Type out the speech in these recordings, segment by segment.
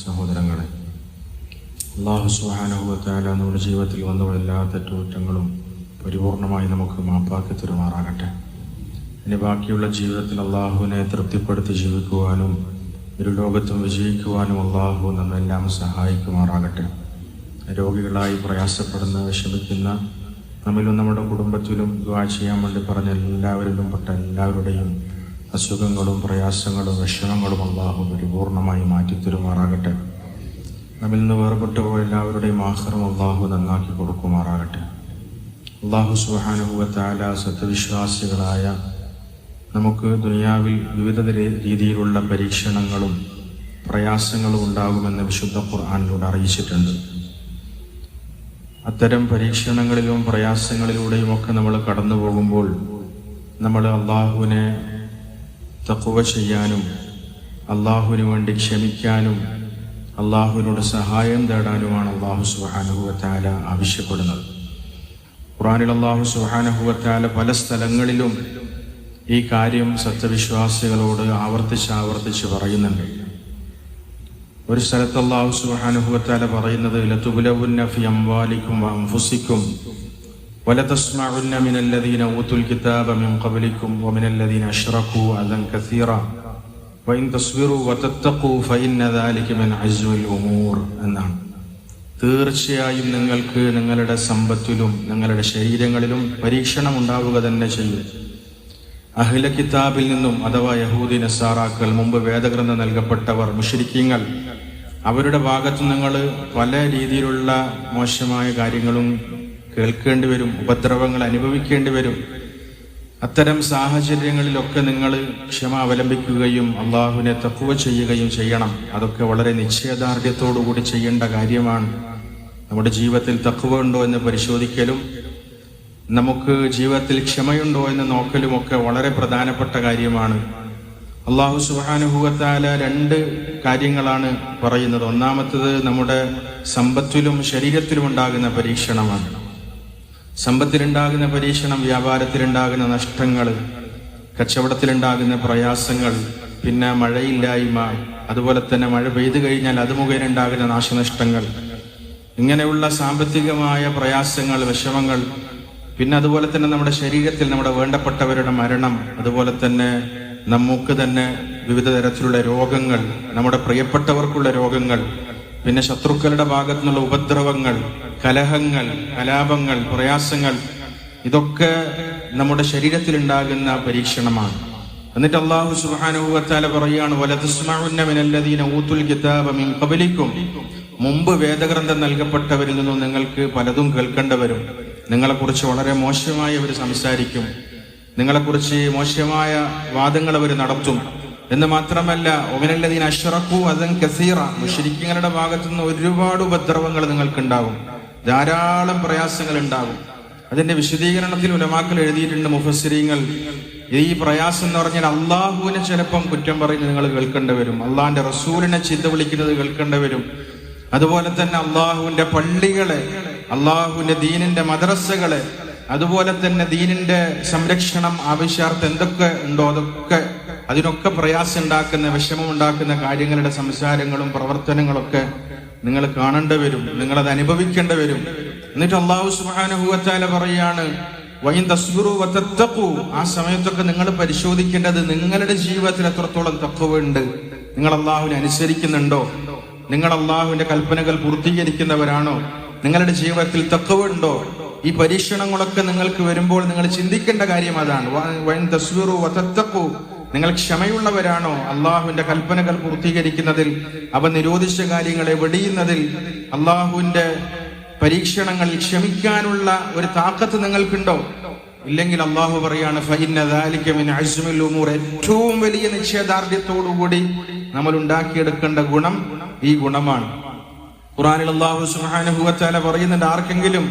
സഹോദരങ്ങളെ അള്ളാഹു സുഹാനുഭവത്താല നമ്മുടെ ജീവിതത്തിൽ വന്ന എല്ലാ തെറ്റുകുറ്റങ്ങളും പരിപൂർണമായി നമുക്ക് മാപ്പാക്കി തരുമാറാകട്ടെ. ഇനി ബാക്കിയുള്ള ജീവിതത്തിൽ അള്ളാഹുവിനെ തൃപ്തിപ്പെടുത്തി ജീവിക്കുവാനും ഒരു ലോകത്തും വിജയിക്കുവാനും അള്ളാഹു നമ്മെല്ലാം സഹായിക്കുമാറാകട്ടെ. രോഗികളായി പ്രയാസപ്പെടുന്ന വിഷമിക്കുന്ന നമ്മിലും നമ്മുടെ കുടുംബത്തിലും ദ്വാ ചെയ്യാൻ വേണ്ടി പറഞ്ഞ എല്ലാവരിലും പെട്ട എല്ലാവരുടെയും അസുഖങ്ങളും പ്രയാസങ്ങളും വിഷമങ്ങളും അള്ളാഹു പരിപൂർണമായി മാറ്റിത്തരുമാറാകട്ടെ നമ്മിൽ നിന്ന് വേർപെട്ടു പോയ എല്ലാവരുടെയും ആഹ്റം അള്ളാഹു നന്നാക്കി കൊടുക്കുമാറാകട്ടെ. അള്ളാഹു സുഹാനുഭവത്താല സത്യവിശ്വാസികളായ നമുക്ക് ദുനിയാവിൽ വിവിധ രീതിയിലുള്ള പരീക്ഷണങ്ങളും പ്രയാസങ്ങളും ഉണ്ടാകുമെന്ന് വിശുദ്ധ ഖുർആാനിലൂടെ അറിയിച്ചിട്ടുണ്ട്. അത്തരം പരീക്ഷണങ്ങളിലും പ്രയാസങ്ങളിലൂടെയും ഒക്കെ നമ്മൾ കടന്നു പോകുമ്പോൾ നമ്മൾ അള്ളാഹുവിനെ തക്കുവ ചെയ്യാനും അള്ളാഹുവിന് വേണ്ടി ക്ഷമിക്കാനും അള്ളാഹുവിനോട് സഹായം തേടാനുമാണ് അള്ളാഹു സുഹാനുഹുവത്താല ആവശ്യപ്പെടുന്നത്. ഖുറാനിൽ അള്ളാഹു സുഹാനുഹുവത്താല പല സ്ഥലങ്ങളിലും ഈ കാര്യം സത്യവിശ്വാസികളോട് ആവർത്തിച്ച് ആവർത്തിച്ച് പറയുന്നുണ്ട്. ഒരു സ്ഥലത്ത് അള്ളാഹു സുബ്ഹാനഹു പറയുന്നത് ലതുബ്ലവുന്ന ഫി അംവാലിക്കും വഅൻഫുസിക്കും ولتسمعن من الذين اوتوا الكتاب من قبلكم ومن الذين اشركوا اذى كثيرا وان تصبروا وتتقوا فان ذلك من عزم الامور എന്നാണ് തീർച്ചയായും നിങ്ങൾക്ക് നിങ്ങളുടെ സമ്പത്തിലും നിങ്ങളുടെ ശരീരങ്ങളിലും പരീക്ഷണം ഉണ്ടാവുക തന്നെ ചെയ്യും അഹില കിതാബിൽ നിന്നും അഥവാ യഹൂദി നസാറാക്കൾ മുമ്പ് വേദഗ്രന്ഥം നൽകപ്പെട്ടവർ മുഷരിക്കീങ്ങൾ അവരുടെ ഭാഗത്ത് നിങ്ങൾ പല രീതിയിലുള്ള മോശമായ കാര്യങ്ങളും കേൾക്കേണ്ടി വരും ഉപദ്രവങ്ങൾ അനുഭവിക്കേണ്ടി വരും. അത്തരം സാഹചര്യങ്ങളിലൊക്കെ നിങ്ങൾ ക്ഷമ അവലംബിക്കുകയും അള്ളാഹുവിനെ തക്കുവ ചെയ്യുകയും ചെയ്യണം. അതൊക്കെ വളരെ നിശ്ചയദാർഢ്യത്തോടുകൂടി ചെയ്യേണ്ട കാര്യമാണ്. നമ്മുടെ ജീവിതത്തിൽ തക്കുവ ഉണ്ടോ എന്ന് പരിശോധിക്കലും നമുക്ക് ജീവിതത്തിൽ ക്ഷമയുണ്ടോ എന്ന് നോക്കലുമൊക്കെ വളരെ പ്രധാനപ്പെട്ട കാര്യമാണ്. അള്ളാഹു സുഹാനുഭൂഹത്താല രണ്ട് കാര്യങ്ങളാണ് പറയുന്നത്. ഒന്നാമത്തത് നമ്മുടെ സമ്പത്തിലും ശരീരത്തിലും ഉണ്ടാകുന്ന പരീക്ഷണമാണ്. സമ്പത്തിലുണ്ടാകുന്ന പരീക്ഷണം വ്യാപാരത്തിലുണ്ടാകുന്ന നഷ്ടങ്ങൾ കച്ചവടത്തിലുണ്ടാകുന്ന പ്രയാസങ്ങൾ പിന്നെ മഴയില്ലായ്മ അതുപോലെ തന്നെ മഴ പെയ്തു കഴിഞ്ഞാൽ അത് മുഖേന ഉണ്ടാകുന്ന നാശനഷ്ടങ്ങൾ. ഇങ്ങനെയുള്ള സാമ്പത്തികമായ പ്രയാസങ്ങൾ വിഷമങ്ങൾ പിന്നെ അതുപോലെ തന്നെ നമ്മുടെ ശരീരത്തിൽ നമ്മുടെ വേണ്ടപ്പെട്ടവരുടെ മരണം അതുപോലെ തന്നെ നമുക്ക് തന്നെ വിവിധ തരത്തിലുള്ള രോഗങ്ങൾ നമ്മുടെ പ്രിയപ്പെട്ടവർക്കുള്ള രോഗങ്ങൾ പിന്നെ ശത്രുക്കളുടെ ഭാഗത്തു നിന്നുള്ള ഉപദ്രവങ്ങൾ കലഹങ്ങൾ കലാപങ്ങൾ പ്രയാസങ്ങൾ ഇതൊക്കെ നമ്മുടെ ശരീരത്തിൽ ഉണ്ടാകുന്ന പരീക്ഷണമാണ്. എന്നിട്ട് അള്ളാഹു സുബ്ഹാനഹു പറയാണ് കിതാബ മിൻ ഖബലിക്കും. മുമ്പ് വേദഗ്രന്ഥം നൽകപ്പെട്ടവരിൽ നിന്നും നിങ്ങൾക്ക് പലതും കേൾക്കേണ്ടവരും. നിങ്ങളെക്കുറിച്ച് വളരെ മോശമായി അവർ സംസാരിക്കും. നിങ്ങളെക്കുറിച്ച് മോശമായ വാദങ്ങൾ അവർ നടത്തും. എന്ന് മാത്രമല്ല ഒമിനല്ലതീൻ അഷറക്കു അതൻ കസീറ. മുഷരിക്കങ്ങളുടെ ഭാഗത്തുനിന്ന് ഒരുപാട് ഉപദ്രവങ്ങൾ നിങ്ങൾക്കുണ്ടാകും. ധാരാളം പ്രയാസങ്ങൾ ഉണ്ടാകും അതിന്റെ വിശദീകരണത്തിൽ ഉലമാക്കൾ എഴുതിയിട്ടുണ്ട് മുഫസ്സിരിങ്ങൾ. ഈ പ്രയാസം എന്ന് പറഞ്ഞാൽ അള്ളാഹുവിനെ ചിലപ്പം കുറ്റം പറയുന്നത് നിങ്ങൾ കേൾക്കേണ്ടി വരും. അള്ളാഹിന്റെ റസൂലിനെ ചിന്ത വിളിക്കുന്നത് കേൾക്കേണ്ടി വരും. അതുപോലെ തന്നെ അള്ളാഹുവിന്റെ പള്ളികളെ അള്ളാഹുവിന്റെ ദീനിന്റെ മദ്രസകളെ അതുപോലെ തന്നെ ദീനിന്റെ സംരക്ഷണം ആവശ്യാർത്ഥം എന്തൊക്കെ ഉണ്ടോ അതൊക്കെ അതിനൊക്കെ പ്രയാസം ഉണ്ടാക്കുന്ന വിഷമം ഉണ്ടാക്കുന്ന കാര്യങ്ങളുടെ സംസാരങ്ങളും പ്രവർത്തനങ്ങളൊക്കെ നിങ്ങൾ കാണേണ്ട വരും നിങ്ങളത് അനുഭവിക്കേണ്ട വരും. എന്നിട്ട് അള്ളാഹു സുബാനുഭവത്താല പറയാണ് വൈൻ തസ്ബുറു വതത്തഖു. ആ സമയത്തൊക്കെ നിങ്ങൾ പരിശോധിക്കേണ്ടത് നിങ്ങളുടെ ജീവിതത്തിൽ എത്രത്തോളം തക്കവുണ്ട് നിങ്ങൾ അള്ളാഹുവിനെ അനുസരിക്കുന്നുണ്ടോ? നിങ്ങൾ അള്ളാഹുവിന്റെ കൽപ്പനകൾ പൂർത്തീകരിക്കുന്നവരാണോ? നിങ്ങളുടെ ജീവിതത്തിൽ തക്കവുണ്ടോ ഈ പരീക്ഷണങ്ങളൊക്കെ നിങ്ങൾക്ക് വരുമ്പോൾ നിങ്ങൾ ചിന്തിക്കേണ്ട കാര്യം അതാണ്. വൈൻ തസ്ബുറു വതത്തഖു. നിങ്ങൾ ക്ഷമയുള്ളവരാണോ? അള്ളാഹുവിന്റെ കൽപ്പനകൾ പൂർത്തീകരിക്കുന്നതിൽ അവ നിരോധിച്ച കാര്യങ്ങളെ വെടിയുന്നതിൽ അള്ളാഹുവിന്റെ പരീക്ഷണങ്ങളിൽ ക്ഷമിക്കാനുള്ള ഒരു താക്കത്ത് നിങ്ങൾക്കുണ്ടോ? ഇല്ലെങ്കിൽ അള്ളാഹു പറയാണ് ഏറ്റവും വലിയ നിശ്ചയദാർഢ്യത്തോടുകൂടി നമ്മൾ ഉണ്ടാക്കിയെടുക്കേണ്ട ഗുണം ഈ ഗുണമാണ്. ഖുറാനിൽ അള്ളാഹു സുബ്ഹാനഹു വതആല പറയുന്നുണ്ട് ആർക്കെങ്കിലും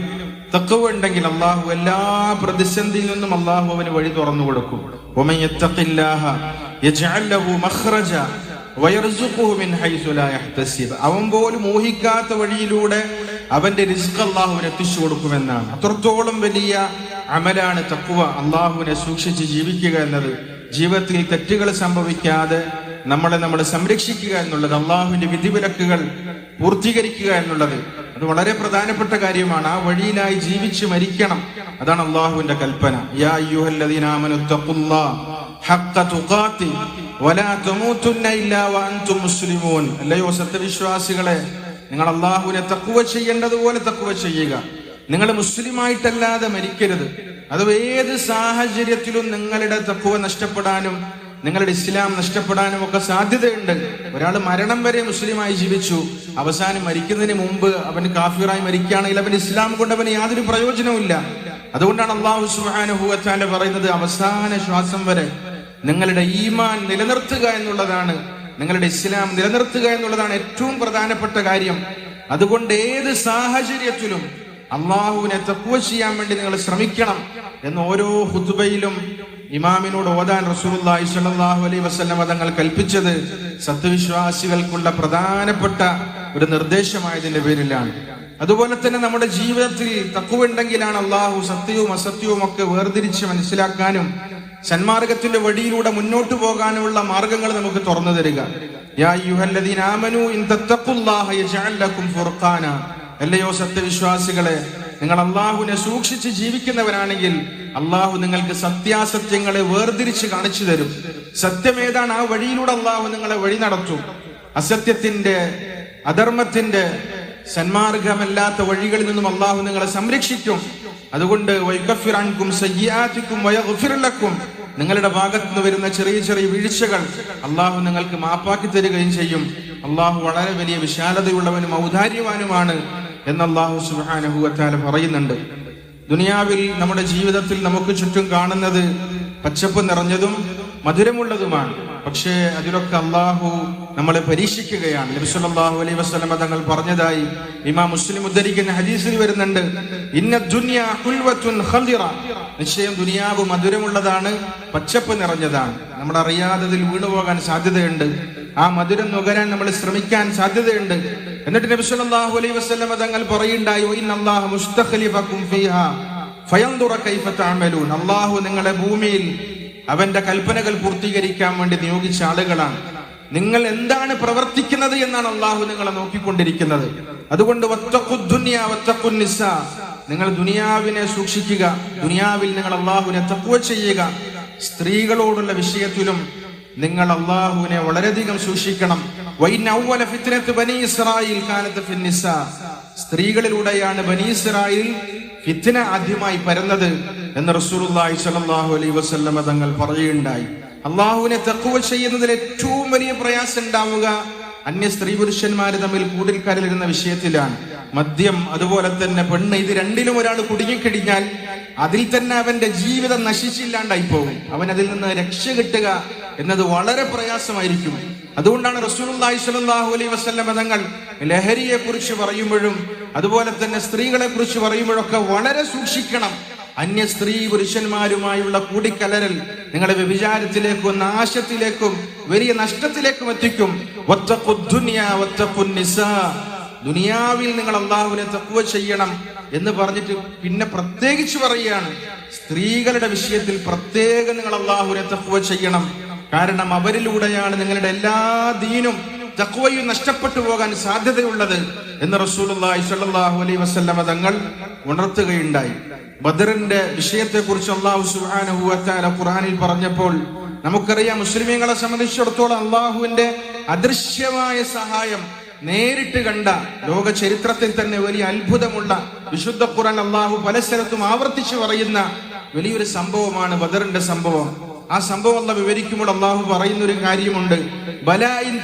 തഖ്വ ഉണ്ടെങ്കിൽ അള്ളാഹു എല്ലാ പ്രതിസന്ധിയിൽ നിന്നും അള്ളാഹു അവന് വഴി തുറന്നു കൊടുക്കും. അവൻ പോലും ഊഹിക്കാത്ത വഴിയിലൂടെ അവന്റെ റിസ്ക് അള്ളാഹുവിന് എത്തിച്ചു കൊടുക്കുമെന്നാണ്. അത്രത്തോളം വലിയ അമലാണ് തക്കുവ അള്ളാഹുവിനെ സൂക്ഷിച്ച് ജീവിക്കുക എന്നത്. ജീവിതത്തിൽ തെറ്റുകൾ സംഭവിക്കാതെ നമ്മളെ നമ്മൾ സംരക്ഷിക്കുക എന്നുള്ളത് അള്ളാഹുവിന്റെ വിധിവിലക്കുകൾ പൂർത്തീകരിക്കുക എന്നുള്ളത്. അത് വളരെ പ്രധാനപ്പെട്ട കാര്യമാണ്. ആ വഴിയിലായി ജീവിച്ച് മരിക്കണം. അതാണ് അള്ളാഹുവിന്റെ കൽപ്പന. അല്ലയോ സത്യവിശ്വാസികളെ നിങ്ങൾ അള്ളാഹുവിനെ തക്കുവ ചെയ്യേണ്ടതുപോലെ തക്കുവ ചെയ്യുക. നിങ്ങൾ മുസ്ലിമായിട്ടല്ലാതെ മരിക്കരുത്. അത് ഏത് സാഹചര്യത്തിലും നിങ്ങളുടെ തക്കുവ നഷ്ടപ്പെടാനും നിങ്ങളുടെ ഇസ്ലാം നഷ്ടപ്പെടാനും ഒക്കെ സാധ്യതയുണ്ട്. ഒരാൾ മരണം വരെ മുസ്ലിമായി ജീവിച്ചു. അവസാനം മരിക്കുന്നതിന് മുമ്പ് അവൻ കാഫിറായി മരിക്കുകയാണെങ്കിൽ അവൻ ഇസ്ലാം കൊണ്ട് അവന് യാതൊരു പ്രയോജനവുമില്ല. അതുകൊണ്ടാണ് അള്ളാഹു സുഹാനുഭൂവച്ചാന്റെ പറയുന്നത് അവസാന ശ്വാസം വരെ നിങ്ങളുടെ ഈമാൻ നിലനിർത്തുക എന്നുള്ളതാണ്. നിങ്ങളുടെ ഇസ്ലാം നിലനിർത്തുക എന്നുള്ളതാണ് ഏറ്റവും പ്രധാനപ്പെട്ട കാര്യം. അതുകൊണ്ട് ഏത് സാഹചര്യത്തിലും അള്ളാഹുവിനെ തക്കുവ ചെയ്യാൻ വേണ്ടി നിങ്ങൾ ശ്രമിക്കണം എന്ന് ഓരോ ഹുതുബയിലും ഇമാമിനോട് ഓതാൻ റസൂലുള്ളാഹി സ്വല്ലല്ലാഹു അലൈഹി വസല്ലം തങ്ങൾ കൽപ്പിച്ചത് സത്യവിശ്വാസികൾക്കുള്ള പ്രധാനപ്പെട്ട ഒരു നിർദ്ദേശമായതിന്റെ പേരിലാണ്. അതുപോലെ തന്നെ നമ്മുടെ ജീവിതത്തിൽ തക്കുവുണ്ടെങ്കിലാണ് അള്ളാഹു സത്യവും അസത്യവും ഒക്കെ വേർതിരിച്ച് മനസ്സിലാക്കാനും സന്മാർഗത്തിന്റെ വഴിയിലൂടെ മുന്നോട്ട് പോകാനുമുള്ള മാർഗങ്ങൾ നമുക്ക് തുറന്നു തരിക. യാ ഇൻ ഫുർഖാന. അല്ലയോ സത്യവിശ്വാസികളെ നിങ്ങൾ അള്ളാഹുവിനെ സൂക്ഷിച്ച് ജീവിക്കുന്നവരാണെങ്കിൽ അള്ളാഹു നിങ്ങൾക്ക് സത്യാസത്യങ്ങളെ വേർതിരിച്ച് കാണിച്ചു തരും. സത്യമേതാണ് ആ വഴിയിലൂടെ അള്ളാഹു നിങ്ങളെ വഴി നടത്തും. അസത്യത്തിന്റെ അധർമ്മത്തിന്റെ സന്മാർഗമല്ലാത്ത വഴികളിൽ നിന്നും അള്ളാഹു നിങ്ങളെ സംരക്ഷിക്കും. അതുകൊണ്ട് വൈകഫിറാൻകും സയ്യാത്തിക്കും വയഗുഫിറലക്കും നിങ്ങളുടെ ഭാഗത്ത് നിന്ന് വരുന്ന ചെറിയ ചെറിയ വീഴ്ചകൾ അള്ളാഹു നിങ്ങൾക്ക് മാപ്പാക്കി തരികയും ചെയ്യും. അള്ളാഹു വളരെ വലിയ വിശാലതയുള്ളവനും ഔദാര്യവാനുമാണ്. എന്ന് അള്ളാഹു സുബാനഹുവത്താല പറയുന്നുണ്ട്. ദുനിയാവിൽ നമ്മുടെ ജീവിതത്തിൽ നമുക്ക് ചുറ്റും കാണുന്നത് പച്ചപ്പ് നിറഞ്ഞതും മധുരമുള്ളതുമാണ്. പക്ഷേ അതിലൊക്കെ അള്ളാഹു നമ്മളെ പരീക്ഷിക്കുകയാണ്. നബിസ്വല്ലാഹു അലൈഹി വസ്ലമ തങ്ങൾ പറഞ്ഞതായി ഇമാ മുസ്ലിം ഉദ്ധരിക്കുന്ന ഹദീസിൽ വരുന്നുണ്ട്. ഇന്ന ദുനിയ നിശ്ചയം ദുനിയാവ് മധുരമുള്ളതാണ് പച്ചപ്പ് നിറഞ്ഞതാണ്. നമ്മൾ അറിയാതെ വീണുപോകാൻ സാധ്യതയുണ്ട്. ആ മധുരം നുകരാൻ നമ്മൾ ശ്രമിക്കാൻ സാധ്യതയുണ്ട്. എന്നിട്ട് നബി സല്ലല്ലാഹു അലൈഹി വസല്ലം തങ്ങൾ പറയുണ്ടായി ഇന്നല്ലാഹു മുസ്തഖലിഫകും ഫീഹാ ഫയൻദുറ കൈഫ തഅമലൂൻ. അല്ലാഹു നിങ്ങളെ ഭൂമിയിൽ അവന്റെ കൽപ്പനകൾ പൂർത്തീകരിക്കാൻ വേണ്ടി നിയോഗിച്ച ആളുകളാണ്. നിങ്ങൾ എന്താണ് പ്രവർത്തിക്കുന്നത് എന്നാണ് അള്ളാഹു നിങ്ങളെ നോക്കിക്കൊണ്ടിരിക്കുന്നത്. അതുകൊണ്ട് നിങ്ങൾ ദുനിയാവിനെ സൂക്ഷിക്കുക ദുനിയാവിൽ നിങ്ങൾ അള്ളാഹുവിനെ തക്കുവ ചെയ്യുക. സ്ത്രീകളോടുള്ള വിഷയത്തിലും നിങ്ങൾ അള്ളാഹുവിനെ വളരെയധികം സൂക്ഷിക്കണം. സ്ത്രീകളിലൂടെയാണ് ബനി ഇസ്രായേൽ ഫിത്ന ആദ്യമായി പരന്നത് എന്ന് റസൂലുള്ളാഹി സ്വല്ലല്ലാഹു അലൈഹി വസല്ലമ തങ്ങൾ പറയുകയുണ്ടായി. അള്ളാഹുവിനെ തക്കുവ ചെയ്യുന്നതിൽ ഏറ്റവും വലിയ പ്രയാസം ഉണ്ടാവുക അന്യ സ്ത്രീ പുരുഷന്മാര് തമ്മിൽ കൂടിൽ കരലിരുന്ന വിഷയത്തിലാണ്. മദ്യം അതുപോലെ തന്നെ പെണ്ണ് ഇത് രണ്ടിലും ഒരാൾ കുടുങ്ങിക്കഴിഞ്ഞാൽ അതിൽ തന്നെ അവന്റെ ജീവിതം നശിച്ചില്ലാണ്ടായി പോകും. അവൻ അതിൽ നിന്ന് രക്ഷ കിട്ടുക എന്നത് വളരെ പ്രയാസമായിരിക്കും. അതുകൊണ്ടാണ് റസൂലുള്ളാഹി സ്വല്ലല്ലാഹു അലൈഹി വസല്ലം തങ്ങൾ ലഹരിയെ കുറിച്ച് പറയുമ്പോഴും അതുപോലെ തന്നെ സ്ത്രീകളെ കുറിച്ച് പറയുമ്പോഴൊക്കെ വളരെ സൂക്ഷിക്കണം. അന്യ സ്ത്രീ പുരുഷന്മാരുമായുള്ള കൂടിക്കലരൽ നിങ്ങളെ വ്യഭിചാരത്തിലേക്കും നാശത്തിലേക്കും വലിയ നഷ്ടത്തിലേക്കും എത്തിക്കും. ദുനിയാവിൽ നിങ്ങൾ അള്ളാഹുവിനെ തക്കുവ ചെയ്യണം എന്ന് പറഞ്ഞിട്ട് പിന്നെ പ്രത്യേകിച്ച് പറയുകയാണ്. സ്ത്രീകളുടെ വിഷയത്തിൽ പ്രത്യേകം നിങ്ങൾ അള്ളാഹുവിനെ തക്കുവ ചെയ്യണം. കാരണം അവരിലൂടെയാണ് നിങ്ങളുടെ എല്ലാ ദീനും തക്വയും നഷ്ടപ്പെട്ടു പോകാൻ സാധ്യതയുള്ളത് എന്ന് സ്വല്ലല്ലാഹു അലൈഹി വസല്ലമ തങ്ങൾ ഉണർത്തുകയുണ്ടായി. ബദറിന്റെ വിഷയത്തെ കുറിച്ച് അള്ളാഹു സുബ്ഹാനഹു ഖുറാനിൽ പറഞ്ഞപ്പോൾ നമുക്കറിയാം മുസ്ലിമീങ്ങളെ സംബന്ധിച്ചിടത്തോളം അള്ളാഹുവിന്റെ അദൃശ്യമായ സഹായം നേരിട്ട് കണ്ട ലോക ചരിത്രത്തിൽ തന്നെ വലിയ അത്ഭുതമുള്ള വിശുദ്ധ ഖുറാൻ അള്ളാഹു പല സ്ഥലത്തും ആവർത്തിച്ചു പറയുന്ന വലിയൊരു സംഭവമാണ് ബദറിന്റെ സംഭവം. ആ സംഭവം അല്ല വിവരിക്കുമ്പോൾ അള്ളാഹു പറയുന്ന ഒരു കാര്യമുണ്ട് ബലായിൻ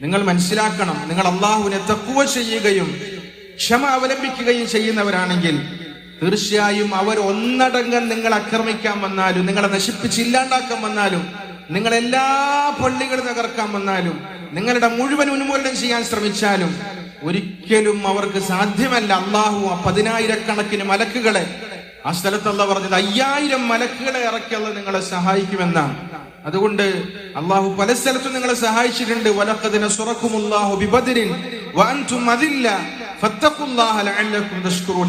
നിങ്ങൾ മനസ്സിലാക്കണം നിങ്ങൾ അള്ളാഹുവിനെ തക്കുവ ചെയ്യുകയും ക്ഷമ അവലംബിക്കുകയും ചെയ്യുന്നവരാണെങ്കിൽ തീർച്ചയായും അവർ ഒന്നടങ്കം നിങ്ങൾ ആക്രമിക്കാൻ വന്നാലും നിങ്ങളെ നശിപ്പിച്ച് ഇല്ലാണ്ടാക്കാൻ വന്നാലും നിങ്ങളെല്ലാ പള്ളികളും തകർക്കാൻ വന്നാലും നിങ്ങളുടെ മുഴുവൻ ഉന്മൂലനം ചെയ്യാൻ ശ്രമിച്ചാലും ഒരിക്കലും അവർക്ക് സാധ്യമല്ല അള്ളാഹു ആ പതിനായിരക്കണക്കിന് മലക്കുകളെ. ആ സ്ഥലത്തുള്ള പറഞ്ഞത് അയ്യായിരം മലക്കുകളെ ഇറക്കിയുള്ള നിങ്ങളെ സഹായിക്കുമെന്നാണ്. അതുകൊണ്ട് അള്ളാഹു പല സ്ഥലത്തും നിങ്ങളെ സഹായിച്ചിട്ടുണ്ട്.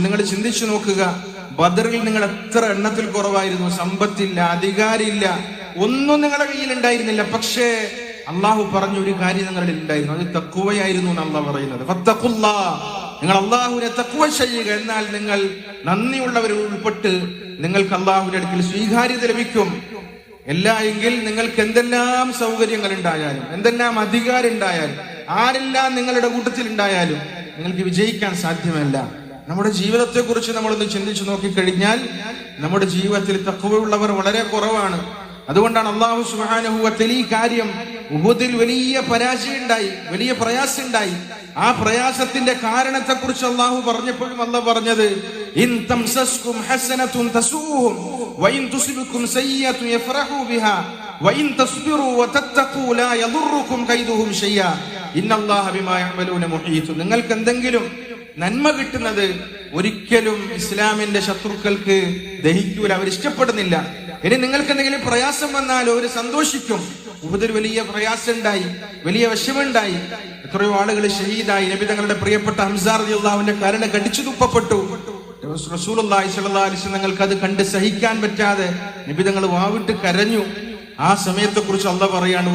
നിങ്ങൾ ചിന്തിച്ചു നോക്കുക ബദറിൽ നിങ്ങൾ എത്ര എണ്ണത്തിൽ കുറവായിരുന്നു. സമ്പത്തില്ല അധികാരമില്ല ഒന്നും നിങ്ങളുടെ കയ്യിൽ ഉണ്ടായിരുന്നില്ല. പക്ഷേ അള്ളാഹു പറഞ്ഞ ഒരു കാര്യം നിങ്ങളുടെ ഉണ്ടായിരുന്നു. അത് തക്കുവയായിരുന്നു എന്ന് അള്ളാഹ് പറയുന്നത് നിങ്ങൾ അള്ളാഹുവിനെ തക്കുവ ചെയ്യുക എന്നാൽ നിങ്ങൾ നന്ദിയുള്ളവരിൽ ഉൾപ്പെട്ട് നിങ്ങൾക്ക് അള്ളാഹുവിന്റെ അടുക്കൽ സ്വീകാര്യത ലഭിക്കും. അല്ല എങ്കിൽ നിങ്ങൾക്ക് എന്തെല്ലാം സൗകര്യങ്ങൾ ഉണ്ടായാലും എന്തെല്ലാം അധികാരം ഉണ്ടായാലും ആരെല്ലാം നിങ്ങളുടെ കൂട്ടത്തിൽ ഉണ്ടായാലും നിങ്ങൾക്ക് വിജയിക്കാൻ സാധ്യമല്ല. നമ്മുടെ ജീവിതത്തെക്കുറിച്ച് നമ്മളൊന്ന് ചിന്തിച്ചു നോക്കിക്കഴിഞ്ഞാൽ നമ്മുടെ ജീവിതത്തിൽ തക്കവയുള്ളവർ വളരെ കുറവാണ്. അതുകൊണ്ടാണ് അള്ളാഹു സുഹാനുഭവത്തിൽ ഈ കാര്യം ഉഹുദിൽ വലിയ പരാജയം ഉണ്ടായി വലിയ പ്രയാസം ഉണ്ടായി ആ പ്രയാസത്തിന്റെ കാരണത്തെ കുറിച്ച് അള്ളാഹു പറഞ്ഞപ്പോഴും അല്ല പറഞ്ഞത് നിങ്ങൾക്ക് എന്തെങ്കിലും നന്മ കിട്ടുന്നത് ഒരിക്കലും ഇസ്ലാമിന്റെ ശത്രുക്കൾക്ക് ദഹിക്കൂല അവർ ഇഷ്ടപ്പെടുന്നില്ല. ഇനി നിങ്ങൾക്ക് എന്തെങ്കിലും പ്രയാസം വന്നാൽ അവർ സന്തോഷിക്കും. ഉപതിൽ വലിയ പ്രയാസം ഉണ്ടായി വലിയ വിഷമുണ്ടായി എത്രയോ ആളുകൾ ഷഹീദായി. നബി തങ്ങളുടെ പ്രിയപ്പെട്ട ഹംസാർ അള്ളാഹുവിന്റെ കരണ കടിച്ചു തുപ്പപ്പെട്ടു. അലൈഹി വസല്ലം നിങ്ങൾക്ക് അത് കണ്ട് സഹിക്കാൻ പറ്റാതെ നബി തങ്ങൾ വാവിട്ട് കരഞ്ഞു. ആ സമയത്തെ കുറിച്ച് അള്ള പറയാണ്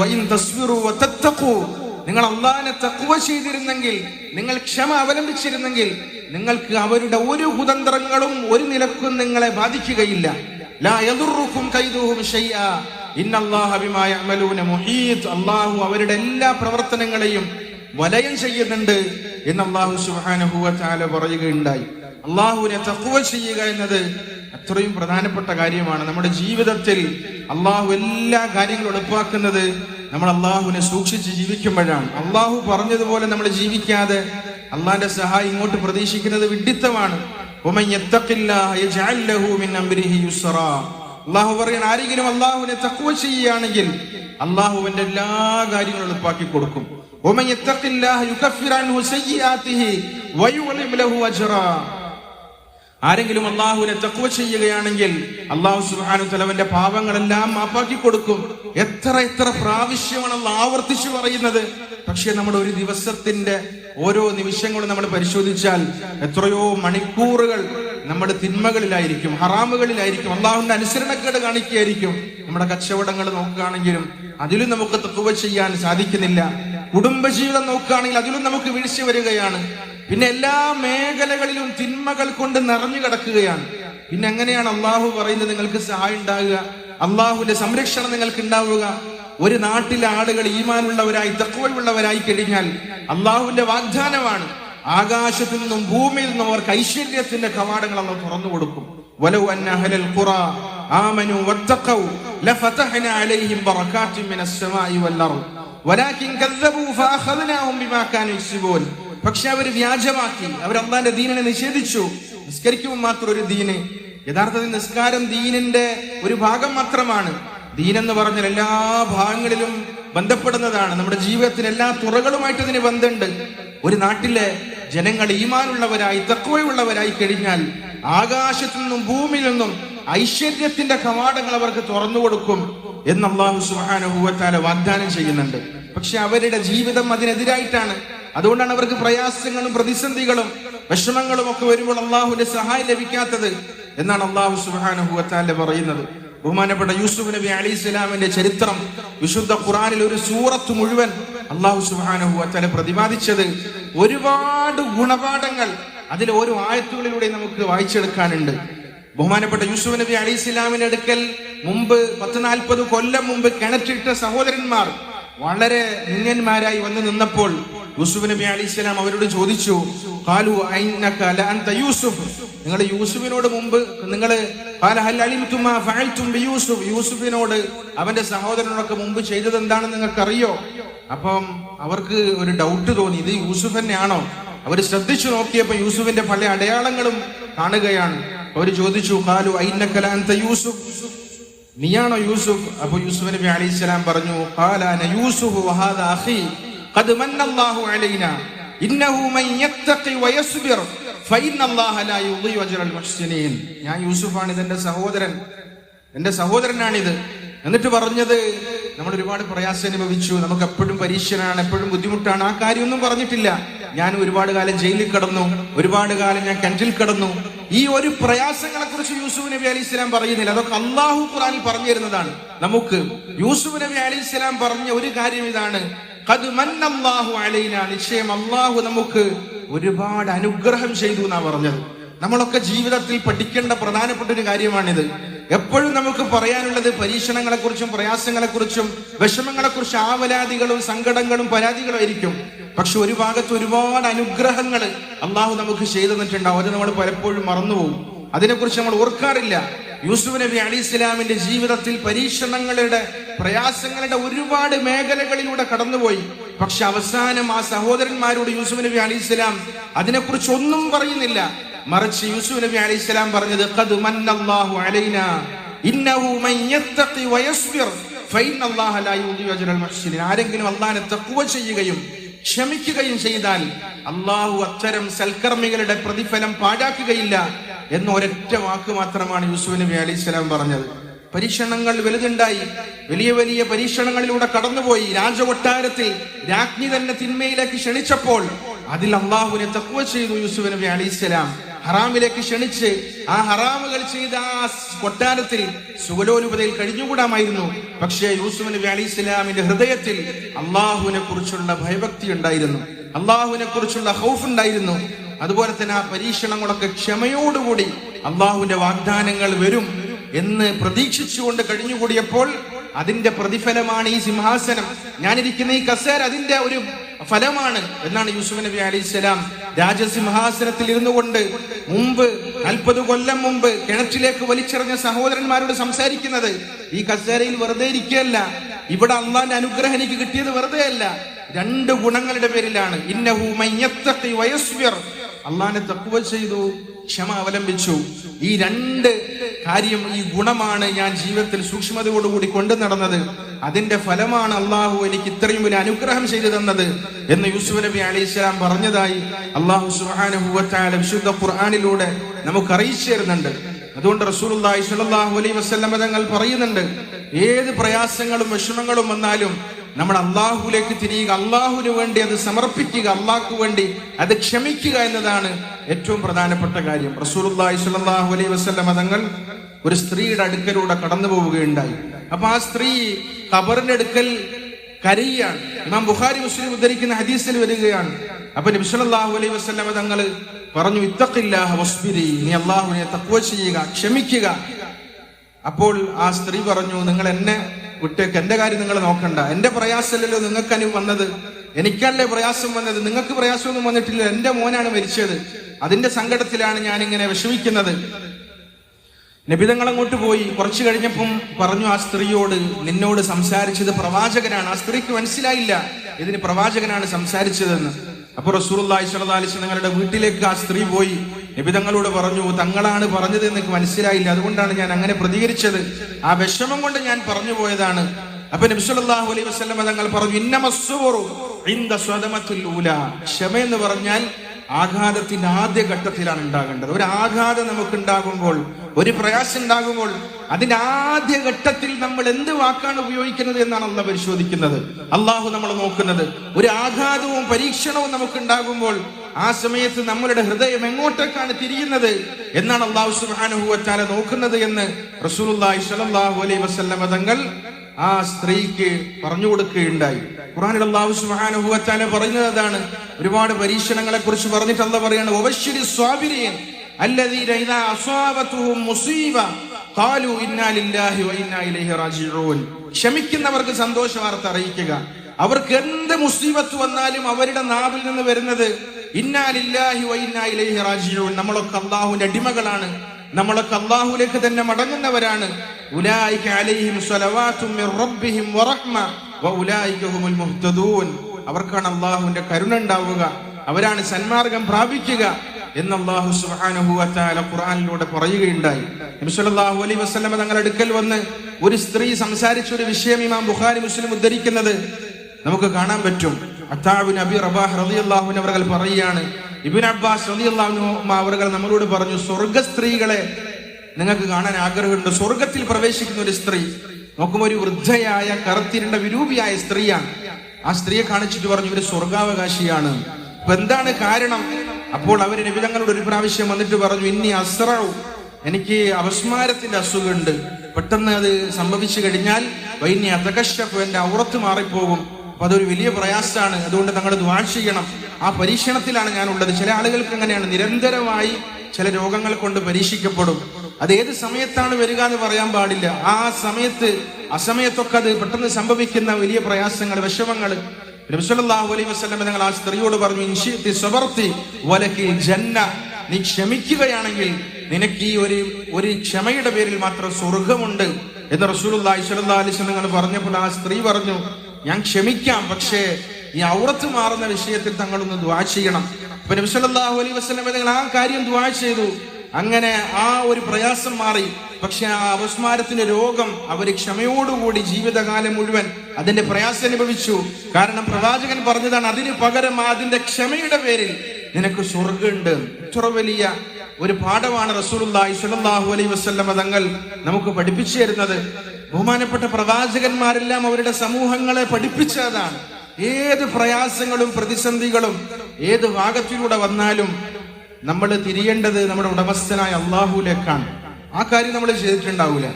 നിങ്ങൾ അള്ളാഹിനെ തക്കുവ ചെയ്തിരുന്നെങ്കിൽ നിങ്ങൾ ക്ഷമ അവലംബിച്ചിരുന്നെങ്കിൽ നിങ്ങൾക്ക് അവരുടെ ഒരു കുതന്ത്രങ്ങളും ഒരു നിലക്കും നിങ്ങളെ ബാധിക്കുകയില്ല. അല്ലാഹു അവരുടെ എല്ലാ പ്രവർത്തനങ്ങളെയും വലയം ചെയ്യുന്നുണ്ട് എന്ന് അള്ളാഹു വ പറയുകയുണ്ടായി. അള്ളാഹുവിനെ തക്കുവ ചെയ്യുക എന്നത് അത്രയും പ്രധാനപ്പെട്ട കാര്യമാണ്. നമ്മുടെ ജീവിതത്തിൽ അള്ളാഹു എല്ലാ കാര്യങ്ങളും എളുപ്പാക്കുന്നത് നമ്മൾ അള്ളാഹുവിനെ സൂക്ഷിച്ച് ജീവിക്കുമ്പോഴാണ്. അള്ളാഹു പറഞ്ഞതുപോലെ നമ്മൾ ജീവിക്കാതെ അള്ളാഹിന്റെ സഹായം ഇങ്ങോട്ട് പ്രതീക്ഷിക്കുന്നത് വിഡിത്തമാണ് അള്ളാഹു പറയാൻ ആരെങ്കിലും അള്ളാഹുവിനെ തക്കുവ ചെയ്യുകയാണെങ്കിൽ അള്ളാഹുവിന്റെ എല്ലാ കാര്യങ്ങളും എളുപ്പാക്കി കൊടുക്കും. ഒമൻ ആരെങ്കിലും അള്ളാഹുവിനെ തക്കുവ ചെയ്യുകയാണെങ്കിൽ അള്ളാഹു സുബാനു തലവന്റെ പാപങ്ങളെല്ലാം മാപ്പാക്കി കൊടുക്കും. എത്ര എത്ര പ്രാവശ്യമാണ് അള്ളാഹ് ആവർത്തിച്ചു പറയുന്നത്? പക്ഷെ നമ്മുടെ ഒരു ദിവസത്തിന്റെ ഓരോ നിമിഷങ്ങളും നമ്മൾ പരിശോധിച്ചാൽ എത്രയോ മണിക്കൂറുകൾ നമ്മുടെ തിന്മകളിലായിരിക്കും ഹറാമുകളിലായിരിക്കും അള്ളാഹുവിന്റെ അനുസരണക്കേട് കാണിക്കുകയായിരിക്കും. നമ്മുടെ കച്ചവടങ്ങൾ നോക്കുകയാണെങ്കിലും അതിലും നമുക്ക് തക്കുവ ചെയ്യാൻ സാധിക്കുന്നില്ല. കുടുംബജീവിതം നോക്കുകയാണെങ്കിൽ അതിലും നമുക്ക് വീഴ്ച വരികയാണ്. പിന്നെ എല്ലാ മേഖലകളിലും തിന്മകൾ കൊണ്ട് നിറഞ്ഞു കിടക്കുകയാണ്. പിന്നെ എങ്ങനെയാണ് അള്ളാഹു പറയുന്നത് നിങ്ങൾക്ക് സഹായം ഉണ്ടാകുക? അള്ളാഹുവിന്റെ സംരക്ഷണം നിങ്ങൾക്ക് ഉണ്ടാവുക. ഒരു നാട്ടിലെ ആളുകൾ ഈമാനുള്ളവരായി തക്കവയുള്ളവരായി കഴിഞ്ഞാൽ അള്ളാഹുവിന്റെ വാഗ്ദാനമാണ്. ആകാശത്തു നിന്നും ഭൂമിയിൽ നിന്നും അവർക്ക് ഐശ്വര്യത്തിന്റെ കവാടങ്ങൾ അവർ തുറന്നു കൊടുക്കും. സമാഇ വൽ പക്ഷെ അവർ വ്യാജമാക്കി. അവർ അള്ളാന്റെ ദീനിനെ നിഷേധിച്ചു. നിസ്കരിക്കുമ്പോൾ മാത്രം ഒരു ദീന്. യഥാർത്ഥത്തിൽ നിസ്കാരം ദീനിന്റെ ഒരു ഭാഗം മാത്രമാണ്. ദീൻ എന്ന് പറഞ്ഞാൽ എല്ലാ ഭാഗങ്ങളിലും ബന്ധപ്പെടുന്നതാണ്. നമ്മുടെ ജീവിതത്തിന് എല്ലാ തുറകളുമായിട്ട് ഇതിന് ബന്ധമുണ്ട്. ഒരു നാട്ടിലെ ജനങ്ങൾ ഈമാനുള്ളവരായി തക്കവയുള്ളവരായി കഴിഞ്ഞാൽ ആകാശത്തു നിന്നും ഭൂമിയിൽ നിന്നും ഐശ്വര്യത്തിന്റെ കവാടങ്ങൾ അവർക്ക് തുറന്നു കൊടുക്കും എന്ന് അള്ളാഹു സുഹാനുഭവത്താല വാഗ്ദാനം ചെയ്യുന്നുണ്ട്. പക്ഷെ അവരുടെ ജീവിതം അതിനെതിരായിട്ടാണ്. അതുകൊണ്ടാണ് അവർക്ക് പ്രയാസങ്ങളും പ്രതിസന്ധികളും വിഷമങ്ങളും ഒക്കെ വരുമ്പോൾ അള്ളാഹുവിന്റെ സഹായം ലഭിക്കാത്തത് എന്നാണ് അള്ളാഹു സുഹാനുഭവത്താല പറയുന്നത്. ബഹുമാനപ്പെട്ട യൂസുഫ് നബി അലി ഇസ്ലാമിന്റെ ചരിത്രം വിശുദ്ധ ഖുറാനിൽ ഒരു സൂറത്ത് മുഴുവൻ അള്ളാഹു സുഹാനുഭവത്താല പ്രതിപാദിച്ചത് ഒരുപാട് ഗുണപാഠങ്ങൾ അതിൽ ഓരോ ആയത്തുകളിലൂടെ നമുക്ക് വായിച്ചെടുക്കാനുണ്ട്. ബഹുമാനപ്പെട്ട യൂസുഫ് നബി അലി ഇസ്ലാമിന്റെ അടുക്കൽ മുമ്പ് പത്ത് നാൽപ്പത് കൊല്ലം മുമ്പ് കിണറ്റിട്ട സഹോദരന്മാർ വളരെ നിന്യന്മാരായി വന്ന് നിന്നപ്പോൾ യൂസുഫ് നബി അലി ഇസ്ലാം അവരോട് ചോദിച്ചു കാലു യൂസുഫ്? നിങ്ങൾ യൂസുഫിനോട് മുമ്പ് നിങ്ങൾ യൂസുഫ്? യൂസുഫിനോട് അവന്റെ സഹോദരനോടൊക്കെ മുമ്പ് ചെയ്തത് എന്താണെന്ന് നിങ്ങൾക്കറിയോ? അപ്പം അവർക്ക് ഒരു ഡൗട്ട് തോന്നി ഇത് യൂസുഫ് തന്നെയാണോ? അവർ ശ്രദ്ധിച്ചു നോക്കിയപ്പോ യൂസുഫിന്റെ പല അടയാളങ്ങളും കാണുകയാണ്. അവർ ചോദിച്ചു കാലു ഐനക്കലാന്ത യൂസുഫ്? നീയാണോ യൂസുഫ്? അപ്പൊ യൂസുഫ് നബി അലി ഇസ്ലാം പറഞ്ഞു കാലാന യൂസുഫ് വഹാദ അഖി ഖദ് മന്നല്ലാഹു അലൈന ഇന്നഹു മൻ യത്തഖി വയസ്ബിർ ഫഇന്നല്ലാഹ ലാ യുളി അജ്റൽ മുഹ്സിനീൻ. ഞാൻ യൂസുഫാണ് ഇതെന്റെ സഹോദരൻ. എന്റെ സഹോദരനാണിത്. എന്നിട്ട് പറഞ്ഞത് നമ്മൾ ഒരുപാട് പ്രയാസം അനുഭവിച്ചു. നമുക്ക് എപ്പോഴും പരീക്ഷനാണ് എപ്പോഴും ബുദ്ധിമുട്ടാണ്. ആ കാര്യമൊന്നും പറഞ്ഞിട്ടില്ല. ഞാൻ ഒരുപാട് കാലം ജയിലിൽ കിടന്നു. ഒരുപാട് കാലം ഞാൻ കിണറ്റിൽ കിടന്നു. ഈ ഒരു പ്രയാസങ്ങളെ കുറിച്ച് യൂസുഫ് നബി അലി ഇസ്ലാം പറയുന്നില്ല. അതൊക്കെ അള്ളാഹു ഖുറാനിൽ പറഞ്ഞു തരുന്നതാണ്. നമുക്ക് യൂസുഫ് നബി അലി ഇസ്ലാം പറഞ്ഞ ഒരു കാര്യം ഇതാണ്. "ഖദ് മന്നല്ലാഹു അലൈന. നിശ്ചയം അള്ളാഹു നമുക്ക് ഒരുപാട് അനുഗ്രഹം ചെയ്തു എന്നാ പറഞ്ഞത്. നമ്മളൊക്കെ ജീവിതത്തിൽ പഠിക്കേണ്ട പ്രധാനപ്പെട്ട ഒരു കാര്യമാണിത്. എപ്പോഴും നമുക്ക് പറയാനുള്ളത് പരീക്ഷണങ്ങളെ കുറിച്ചും പ്രയാസങ്ങളെ കുറിച്ചും വിഷമങ്ങളെ കുറിച്ച് ആവലാദികളും സങ്കടങ്ങളും പരാതികളും ആയിരിക്കും. പക്ഷെ ഒരു ഭാഗത്ത് ഒരുപാട് അനുഗ്രഹങ്ങൾ അള്ളാഹു നമുക്ക് ചെയ്തു തന്നിട്ടുണ്ടാവും. അത് നമ്മൾ പലപ്പോഴും മറന്നുപോകും. അതിനെക്കുറിച്ച് നമ്മൾ ഓർക്കാറില്ല. യൂസുഫ് നബി അലി ഇസ്ലാമിന്റെ ജീവിതത്തിൽ പരീക്ഷണങ്ങളുടെ പ്രയാസങ്ങളുടെ ഒരുപാട് മേഖലകളിലൂടെ കടന്നുപോയി. പക്ഷെ അവസാനം ആ സഹോദരന്മാരോട് യൂസുഫ് നബി അലി ഇസ്ലാം അതിനെക്കുറിച്ച് ഒന്നും പറയുന്നില്ല. മറിച്ച് യൂസുഫ് നബി അലി ഇസ്ലാം പറഞ്ഞത് ആരെങ്കിലും അല്ലാഹനെ തക്കുവ ചെയ്യുകയും ക്ഷമിക്കുകയും ചെയ്താൽ അള്ളാഹു അത്തരം സൽക്കർമ്മികളുടെ പ്രതിഫലം പാഴാക്കുകയില്ല എന്ന ഒരൊറ്റ വാക്ക് മാത്രമാണ് യൂസുഫ് നബി അലൈഹി സ്വലാം പറഞ്ഞത്. പരീക്ഷണങ്ങൾ വലുതുണ്ടായി. വലിയ വലിയ പരീക്ഷണങ്ങളിലൂടെ കടന്നുപോയി. രാജകൊട്ടാരത്തിൽ രാജ്ഞി തന്നെ തിന്മയിലേക്ക് ക്ഷണിച്ചപ്പോൾ അതിൽ അള്ളാഹുവിനെ തക്കുവ ചെയ്തു യൂസുഫ് നബി അലൈഹിസ്സലാം ഹറാമിലേക്ക് ക്ഷണിച്ച് ആ ഹറാമുകൾ ചെയ്ത ആ കൊട്ടാരത്തിൽ സുഗലോലുപതയിൽ കഴിഞ്ഞുകൂടാമായിരുന്നു. പക്ഷേ യൂസുഫ് നബി അലി ഇസ്ലാമിന്റെ ഹൃദയത്തിൽ അള്ളാഹുവിനെ കുറിച്ചുള്ള ഭയഭക്തി ഉണ്ടായിരുന്നു. അള്ളാഹുവിനെ കുറിച്ചുള്ള ഹൗഫ് ഉണ്ടായിരുന്നു. അതുപോലെ തന്നെ ആ പരീക്ഷണങ്ങളൊക്കെ ക്ഷമയോടുകൂടി അള്ളാഹുവിന്റെ വാഗ്ദാനങ്ങൾ വരും എന്ന് പ്രതീക്ഷിച്ചുകൊണ്ട് കഴിഞ്ഞുകൂടിയപ്പോൾ അതിന്റെ പ്രതിഫലമാണ് ഈ സിംഹാസനം. ഞാനിരിക്കുന്ന ഈ കസേര അതിന്റെ ഒരു ഫലമാണ് എന്നാണ് യൂസുഫ് നബി അലൈഹി സ്വലാം രാജസിംഹാസനത്തിൽ ഇരുന്നു കൊണ്ട് മുമ്പ് നാൽപ്പത് കൊല്ലം മുമ്പ് കിണറ്റിലേക്ക് വലിച്ചെറിഞ്ഞ സഹോദരന്മാരോട് സംസാരിക്കുന്നത് ഈ കസേരയിൽ വെറുതെ ഇരിക്കുകയല്ല ഇവിടെ അള്ളാന്റെ അനുഗ്രഹം എനിക്ക് കിട്ടിയത് വെറുതെ അല്ല രണ്ട് ഗുണങ്ങളുടെ പേരിലാണ്. ഇന്നഹു അള്ളാനെ തക്കുവ ചെയ്തു ക്ഷമ അവലംബിച്ചു. ഈ രണ്ട് കാര്യം ഈ ഗുണമാണ് ഞാൻ ജീവിതത്തിൽ സൂക്ഷ്മതയോടുകൂടി കൊണ്ടു നടന്നത്. അതിന്റെ ഫലമാണ് അള്ളാഹു എനിക്ക് ഇത്രയും ഒരു അനുഗ്രഹം ചെയ്തു തന്നത് എന്ന് യൂസുഫ് നബി അലി ഇസ്ലാം പറഞ്ഞതായി അള്ളാഹു സുഹാനുഭവത്തായ വിശുദ്ധ ഖുർആാനിലൂടെ നമുക്ക് അറിയിച്ചു തരുന്നുണ്ട്. അതുകൊണ്ട് റസൂലുള്ളാഹി സ്വല്ലല്ലാഹു അലൈഹി വസല്ലം തങ്ങൾ പറയുന്നുണ്ട് ഏത് പ്രയാസങ്ങളും വിഷമങ്ങളും വന്നാലും നമ്മൾ അള്ളാഹുലേക്ക് തിരിയുക അള്ളാഹുവിന് വേണ്ടി അത് സമർപ്പിക്കുക അള്ളാഹ്ക്ക് വേണ്ടി അത് ക്ഷമിക്കുക എന്നതാണ് ഏറ്റവും പ്രധാനപ്പെട്ട കാര്യം. റസൂലുള്ളാഹി സ്വല്ലല്ലാഹു അലൈഹി വസ്ല്ല തങ്ങൾ ഒരു സ്ത്രീയുടെ അടുക്കലൂടെ കടന്നു പോവുകയുണ്ടായി. അപ്പൊ ആ സ്ത്രീ ഖബറിന്റെ അടുക്കൽ കരയുകയാണ്. ഇമാം ബുഖാരി മുസ്ലിം ഉദ്ധരിക്കുന്ന ഹദീസിൽ വരികയാണ്. അപ്പൊ നബി സല്ലല്ലാഹു അലൈഹി വസ്ല്ല തങ്ങൾ പറഞ്ഞു ഇത്തഖില്ലാഹ വസ്ബിരി നീ അള്ളാഹുവിനെ തഖ്വ ചെയ്യുക ക്ഷമിക്കുക. അപ്പോൾ ആ സ്ത്രീ പറഞ്ഞു നിങ്ങൾ എന്നെ വിട്ടേക്ക് എന്റെ കാര്യം നിങ്ങൾ നോക്കണ്ട. എന്റെ പ്രയാസമല്ലല്ലോ നിങ്ങൾക്ക് അനു വന്നത്. എനിക്കല്ലേ പ്രയാസം വന്നത്? നിങ്ങൾക്ക് പ്രയാസമൊന്നും വന്നിട്ടില്ല. എന്റെ മോനാണ് മരിച്ചത്. അതിന്റെ സങ്കടത്തിലാണ് ഞാൻ ഇങ്ങനെ വിഷമിക്കുന്നത്. നബിതങ്ങൾ അങ്ങോട്ട് പോയി. കുറച്ചു കഴിഞ്ഞപ്പം പറഞ്ഞു ആ സ്ത്രീയോട് നിന്നോട് സംസാരിച്ചത് പ്രവാചകനാണ്. ആ സ്ത്രീക്ക് മനസ്സിലായില്ല ഇതിന് പ്രവാചകനാണ് സംസാരിച്ചതെന്ന്. അപ്പൊ റസൂർല്ലാഹി സ്വലാലിസ് നിങ്ങളുടെ വീട്ടിലേക്ക് ആ സ്ത്രീ പോയി. നബിതങ്ങളോട് പറഞ്ഞു തങ്ങളാണ് പറഞ്ഞത് എന്ന് മനസ്സിലായില്ല. അതുകൊണ്ടാണ് ഞാൻ അങ്ങനെ പ്രതികരിച്ചത്. ആ വിഷമം കൊണ്ട് ഞാൻ പറഞ്ഞു പോയതാണ്. അപ്പൊ നബിസ്വല്ലാഹു അലൈഹി വസ്ലമ തങ്ങൾ പറഞ്ഞു സ്വതമത്തുൽ ക്ഷമ എന്ന് പറഞ്ഞാൽ ആഘാതത്തിന്റെ ആദ്യ ഘട്ടത്തിലാണ് ഉണ്ടാകേണ്ടത്. ഒരു ആഘാതം നമുക്ക് ഉണ്ടാകുമ്പോൾ ഒരു പ്രയാസം ഉണ്ടാകുമ്പോൾ അതിന്റെ ആദ്യ ഘട്ടത്തിൽ നമ്മൾ എന്ത് വാക്കാണ് ഉപയോഗിക്കുന്നത് എന്നാണ് അല്ല പരിശോധിക്കുന്നത്. അള്ളാഹു നമ്മൾ നോക്കുന്നത്. ഒരു ആഘാതവും പരീക്ഷണവും നമുക്ക് ഉണ്ടാകുമ്പോൾ ആ സമയത്ത് നമ്മളുടെ ഹൃദയം എങ്ങോട്ടേക്കാണ് തിരിയുന്നത് എന്നാണ് അള്ളാഹു സുബാനുഹുവറ്റാല നോക്കുന്നത് എന്ന് റസൂലുള്ളാഹി സ്വല്ലല്ലാഹു അലൈഹി വസല്ലമ തങ്ങൾ ആ സ്ത്രീക്ക് പറഞ്ഞു കൊടുക്കുകയുണ്ടായി. ഖുറാനിൽ അള്ളാഹു സുബ്ഹാനഹു വതആല പറയുന്നത് അതാണ്. ഒരുപാട് പരീക്ഷണങ്ങളെ കുറിച്ച് പറഞ്ഞിട്ട് അല്ല പറയാണ് വബശ്ശിരി സ്വാബിരിയൻ ക്ഷമിക്കുന്നവർക്ക് സന്തോഷ വാർത്ത അറിയിക്കുക. അവർക്ക് എന്ത് മുസീബത്ത് വന്നാലും അവരുടെ നാവിൽ നിന്ന് വരുന്നത് നമ്മളൊക്കെ അള്ളാഹുവിന്റെ അടിമകളാണ്. നമ്മളൊക്കെ അള്ളാഹുലേക്ക് തന്നെ മടങ്ങുന്നവരാണ്. അവർക്കാണ് അള്ളാഹുവിന്റെ കരുണ ഉണ്ടാവുക. അവരാണ് സന്മാർഗം പ്രാപിക്കുക എന്ന് അള്ളാഹു സുബ്ഹാനഹു വതആല ഖുർആനിലൂടെ പറയുകയുണ്ടായി. നബി സല്ലല്ലാഹു അലൈഹി വസല്ലമ തങ്ങളുടെ അടുക്കൽ വന്ന് ഒരു സ്ത്രീ സംസാരിച്ച ഒരു വിഷയം ഇമാം ബുഖാരി മുസ്ലിം ഉദ്ധരിക്കുന്നത് നമുക്ക് കാണാൻ പറ്റും. അത്താബിൻ അവർ പറയുകയാണ് ഇബിൻ അബ്ബാസ് റളിയല്ലാഹു അവർ നമ്മളോട് പറഞ്ഞു സ്വർഗ സ്ത്രീകളെ നിങ്ങൾക്ക് കാണാൻ ആഗ്രഹമുണ്ട്. സ്വർഗത്തിൽ പ്രവേശിക്കുന്ന ഒരു സ്ത്രീ നോക്കുമ്പോൾ ഒരു വൃദ്ധയായ കറുത്തിരുണ്ട വിരൂപിയായ സ്ത്രീയാണ്. ആ സ്ത്രീയെ കാണിച്ചിട്ട് പറഞ്ഞു ഇവർ സ്വർഗാവകാശിയാണ്. അപ്പൊ എന്താണ് കാരണം? അപ്പോൾ അവർ നിബിതങ്ങളോട് ഒരു പ്രാവശ്യം വന്നിട്ട് പറഞ്ഞു ഇനി അസ്രവും എനിക്ക് അപസ്മാരത്തിന്റെ അസുഖമുണ്ട്. പെട്ടെന്ന് അത് സംഭവിച്ചു കഴിഞ്ഞാൽ വൈന്യ അതകശപ്പ് എന്റെ ഔറത്ത് മാറിപ്പോകും. അപ്പൊ അതൊരു വലിയ പ്രയാസമാണ്. അതുകൊണ്ട് തങ്ങൾ ദ്വാ ചെയ്യണം. ആ പരീക്ഷണത്തിലാണ് ഞാൻ ഉള്ളത് ചില ആളുകൾക്ക് അങ്ങനെയാണ്. നിരന്തരമായി ചില രോഗങ്ങൾ കൊണ്ട് പരീക്ഷിക്കപ്പെടും. അത് ഏത് സമയത്താണ് വരിക എന്ന് പറയാൻ പാടില്ല. ആ സമയത്ത് അസമയത്തൊക്കെ അത് പെട്ടെന്ന് സംഭവിക്കുന്ന വലിയ പ്രയാസങ്ങൾ വിഷമങ്ങൾ. നിങ്ങൾ ആ സ്ത്രീയോട് പറഞ്ഞു വലക്കി ജന്ന. നീ ക്ഷമിക്കുകയാണെങ്കിൽ നിനക്ക് ഈ ഒരു ഒരു ക്ഷമയുടെ പേരിൽ മാത്രം സ്വർഗമുണ്ട് എന്ന് റസൂൽ അലൈഹി നിങ്ങൾ പറഞ്ഞപ്പോൾ ആ സ്ത്രീ പറഞ്ഞു ഞാൻ ക്ഷമിക്കാം പക്ഷേ ഈ ഔറത്ത് മാറുന്ന വിഷയത്തിൽ തങ്ങളൊന്ന് ദ്വാ ചെയ്യണം. അപ്പൊ നബിസ്വല്ലാഹു അലൈ വസ്ലം ആ കാര്യം ദ്വാ ചെയ്തു. അങ്ങനെ ആ ഒരു പ്രയാസം മാറി. പക്ഷെ ആ അപസ്മാരത്തിന്റെ രോഗം അവർ ക്ഷമയോടുകൂടി ജീവിതകാലം മുഴുവൻ അതിന്റെ പ്രയാസം അനുഭവിച്ചു. കാരണം പ്രവാചകൻ പറഞ്ഞതാണ് അതിന് പകരം അതിന്റെ ക്ഷമയുടെ പേരിൽ നിനക്ക് സ്വർഗുണ്ട് ഇത്ര വലിയ ഒരു പാഠമാണ് റസൂലുള്ളാഹി സ്വല്ലല്ലാഹു അലൈഹി വസല്ലം തങ്ങൾ നമുക്ക് പഠിപ്പിച്ചു തരുന്നത്. ബഹുമാനപ്പെട്ട പ്രവാചകന്മാരെല്ലാം അവരുടെ സമൂഹങ്ങളെ പഠിപ്പിച്ചതാണ്. ഏത് പ്രയാസങ്ങളും പ്രതിസന്ധികളും ഏത് ഭാഗത്തിലൂടെ വന്നാലും നമ്മൾ തിരിയേണ്ടത് നമ്മുടെ ഉടമസ്ഥനായ അള്ളാഹുലേക്കാണ് ആ കാര്യം നമ്മൾ ചെയ്തിട്ടുണ്ടാവൂല.